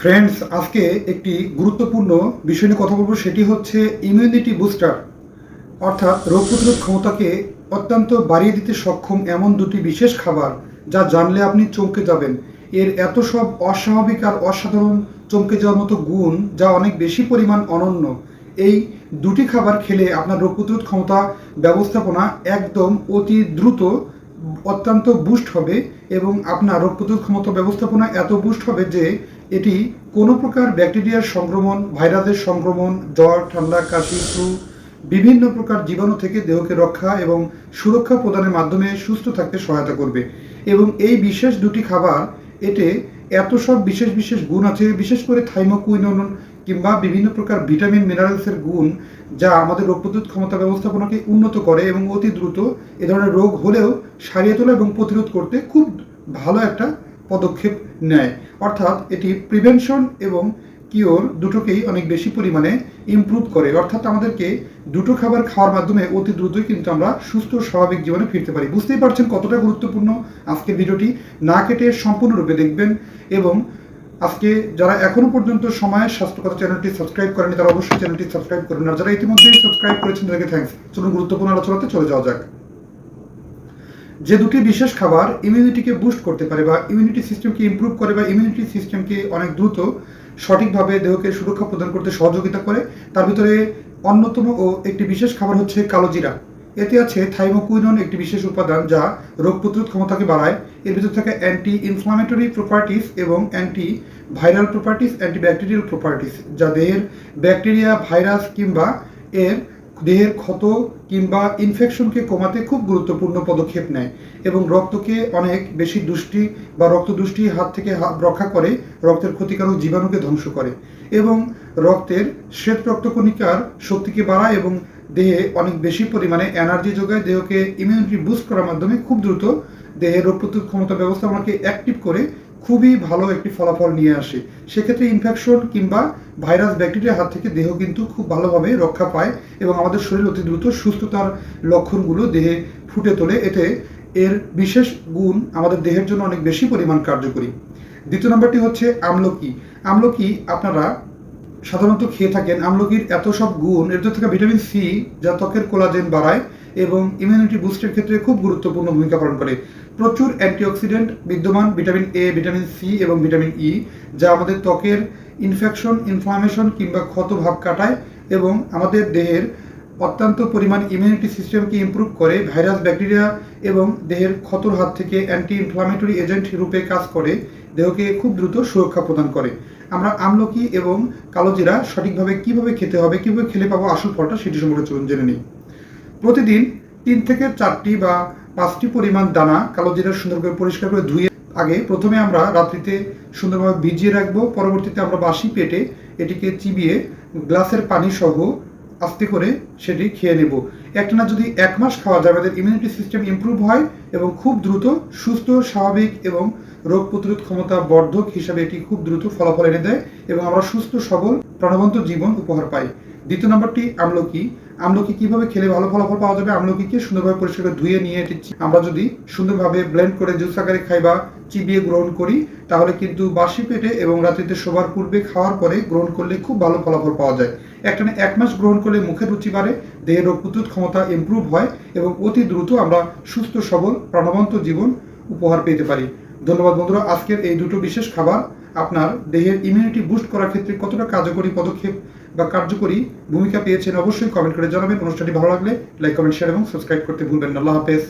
Friends আজকে একটি গুরুত্বপূর্ণ বিষয় নিয়ে কথা বলব, সেটি হচ্ছে ইমিউনিটি বুস্টার অর্থাৎ রোগ প্রতিরোধ ক্ষমতাকে অত্যন্ত বাড়িয়ে দিতে সক্ষম এমন দুটি বিশেষ খাবার যা জানলে আপনি চমকে যাবেন। এর এত সব অস্বাভাবিক আর অসাধারণ চমকে যাওয়ার মতো গুণ যা অনেক বেশি পরিমাণ অনন্য। এই দুটি খাবার খেলে আপনার রোগ প্রতিরোধ ক্ষমতা ব্যবস্থাপনা একদম অতি দ্রুত অত্যন্ত বুস্ট হবে এবং আপনার রোগ প্রতিরোধ ক্ষমতা ব্যবস্থাপনা এত বুস্ট হবে যে এটি কোনো প্রকার ব্যাকটেরিয়ার সংক্রমণ, ভাইরাসের সংক্রমণ, জ্বর, ঠান্ডা, কাশি, ফ্লু, বিভিন্ন প্রকার জীবাণু থেকে দেহকে রক্ষা এবং সুরক্ষা প্রদানের মাধ্যমে সুস্থ থাকতে সহায়তা করবে। এবং এই বিশেষ দুটি খাবার, এতে এত সব বিশেষ বিশেষ গুণ আছে, বিশেষ করে থাইমোকুইনন কিংবা বিভিন্ন প্রকার ভিটামিন, মিনারেলসের গুণ, যা আমাদের রোগ প্রতিরোধ ক্ষমতা ব্যবস্থাপনাকে উন্নত করে এবং অতি দ্রুত এ ধরনের রোগ হলেও সারিয়ে তোলা এবং প্রতিরোধ করতে খুব ভালো একটা পদক্ষেপ নেয়। অর্থাৎ এটি প্রিভেনশন এবং কিওর দুটোকেই অনেক বেশি পরিমাণে ইমপ্রুভ করে। অর্থাৎ আমাদেরকে দুটো খাবার খাওয়ার মাধ্যমে অতি দ্রুতই কিন্তু আমরা সুস্থ স্বাভাবিক জীবনে ফিরতে পারি। বুঝতেই পারছেন কতটা গুরুত্বপূর্ণ আজকের ভিডিওটি। না কেটে সম্পূর্ণরূপে দেখবেন এবং আজকে যারা এখনও পর্যন্ত সময়ের স্বাস্থ্যকতা চ্যানেলটি সাবস্ক্রাইব করেনি তারা অবশ্যই চ্যানেলটি সাবস্ক্রাইব করবেন আর যারা ইতিমধ্যেই সাবস্ক্রাইব করেছেন, তাদেরকে থ্যাংকস চলুন গুরুত্বপূর্ণ আলোচনাতে চলে যাওয়া যাক। যে দুটি বিশেষ খাবার ইমিউনিটিকে বুস্ট করতে পারে বা ইমিউনিটি সিস্টেমকে ইমপ্রুভ করে বা ইমিউনিটি সিস্টেমকে অনেক দ্রুত সঠিকভাবে দেহকে সুরক্ষা প্রদান করতে সহযোগিতা করে, তার ভিতরে অন্যতম ও একটি বিশেষ খাবার হচ্ছে কালো জিরা। এতে আছে থাইমোকুইনন, একটি বিশেষ উপাদান যা রোগ প্রতিরোধ ক্ষমতাকে বাড়ায়। এর ভিতর থাকে অ্যান্টি ইনফ্লামেটরি প্রপার্টিস এবং anti viral properties anti bacterial properties যা দেহের ব্যাকটেরিয়া ভাইরাস কিংবা এর দেহের ক্ষত কিংবা ইনফেকশনকে কমাতে খুব গুরুত্বপূর্ণ পদক্ষেপ নেয় এবং রক্তকে অনেক বেশি দুষ্টি বা রক্ত দুষ্টির হাত থেকে রক্ষা করে, রক্তের ক্ষতিকারক জীবাণুকে ধ্বংস করে এবং রক্তের শ্বেত রক্তকণিকার শক্তিকে বাড়ায় এবং দেহে অনেক বেশি পরিমাণে এনার্জি যোগায়, দেহকে ইমিউনিটি বুস্ট করার মাধ্যমে খুব দ্রুত দেহের রোগ প্রতিরোধ ক্ষমতা ব্যবস্থাপনাকে অ্যাক্টিভ করে খুবই ভালো একটি ফলাফল নিয়ে আসে। সেক্ষেত্রে ইনফেকশন কিংবা ভাইরাস ব্যাকটেরিয়ার হাত থেকে দেহ কিন্তু খুব ভালোভাবে রক্ষা পায় এবং আমাদের শরীর অতি দ্রুত সুস্থতার লক্ষণগুলো দেহে ফুটে তোলে। এতে এর বিশেষ গুণ আমাদের দেহের জন্য অনেক বেশি পরিমাণ কার্যকরী। দ্বিতীয় নম্বরটি হচ্ছে আমলকি। আমলকি আপনারা সাধারণত খেয়ে থাকেন। আমলকির এত সব গুণ, এর থেকে ভিটামিন সি যা ত্বকের কোলাজেন বাড়ায় এবং ইমিউনিটি বুস্টের ক্ষেত্রে খুব গুরুত্বপূর্ণ ভূমিকা পালন করে। প্রচুর অ্যান্টিঅক্সিডেন্ট বিদ্যমান ভিটামিন এ ভিটামিন সি এবং ভিটামিন ই যা আমাদের ত্বকের ইনফেকশন ইনফ্লামেশন কিংবা ক্ষত ভাব কাটায় এবং আমাদের দেহের অত্যন্ত পরিমাণ ইমিউনিটি সিস্টেমকে ইমপ্রুভ করে ভাইরাস ব্যাকটেরিয়া এবং দেহের ক্ষতর হাত থেকে অ্যান্টি ইনফ্লামেটরি এজেন্ট রূপে কাজ করে, দেহকে খুব দ্রুত সুরক্ষা প্রদান করে। আমরা আমলকি এবং কালোজিরা সঠিকভাবে কীভাবে খেতে হবে, কীভাবে খেলে পাবো, আসল ফলটা সেটি সম্পর্কে চলুন জেনে নিই। প্রতিদিন তিন থেকে চারটি বা পাঁচটি পরিমাণ দানা কালোজিরা সুন্দর করে পরিষ্কার করে ধুয়ে আগে প্রথমে আমরা রাত্রিতে সুন্দরভাবে ভিজিয়ে রাখব। পরবর্তীতে আমরা বাসি পেটে এটিকে চিবিয়ে গ্লাসের পানি সহ আস্তে করে সেটি খেয়ে নেব। একটানা যদি এক মাস খাওয়া যায়, আমাদের ইমিউনিটি সিস্টেম ইমপ্রুভ হয় এবং খুব দ্রুত সুস্থ, স্বাভাবিক এবং রোগ প্রতিরোধ ক্ষমতা বর্ধক হিসাবে এটি খুব দ্রুত ফলাফল এনে দেয় এবং আমরা সুস্থ, সবল, প্রাণবন্ত জীবন উপহার পাই। দ্বিতীয় নম্বরটি আমলকি। আমলকি কীভাবে খেলে ভালো ফলাফল পাওয়া যাবে, আমলকিকে সুন্দরভাবে পরিষ্কার ধুয়ে নিয়ে এটি আমরা যদি সুন্দরভাবে ব্লেন্ড করে জুস আকারে খাই বা চিবিয়ে গ্রহণ করি, তাহলে কিন্তু বাসি পেটে এবং রাত্রিতে শোবার পূর্বে খাওয়ার পরে গ্রহণ করলে খুব ভালো ফলাফল পাওয়া যায়। একটানা এক মাস গ্রহণ করলে মুখের রুচি বাড়ে দেহের রোগ প্রতিরোধ ক্ষমতা ইমপ্রুভ হয় এবং অতি দ্রুত আমরা সুস্থ, সবল, প্রাণবন্ত জীবন উপহার পেতে পারি। ধন্যবাদ বন্ধুরা, আজকের এই দুটো বিশেষ খাবার আপনার দেহের ইমিউনিটি বুস্ট করার ক্ষেত্রে কতটা কার্যকরী পদক্ষেপ বা কার্যকরী ভূমিকা পেয়েছেন অবশ্যই কমেন্ট করে জানাবেন। অনুষ্ঠানটি ভালো লাগলে লাইক কমেন্ট শেয়ার এবং সাবস্ক্রাইব করতে ভুলবেন আল্লাহ হাফেজ।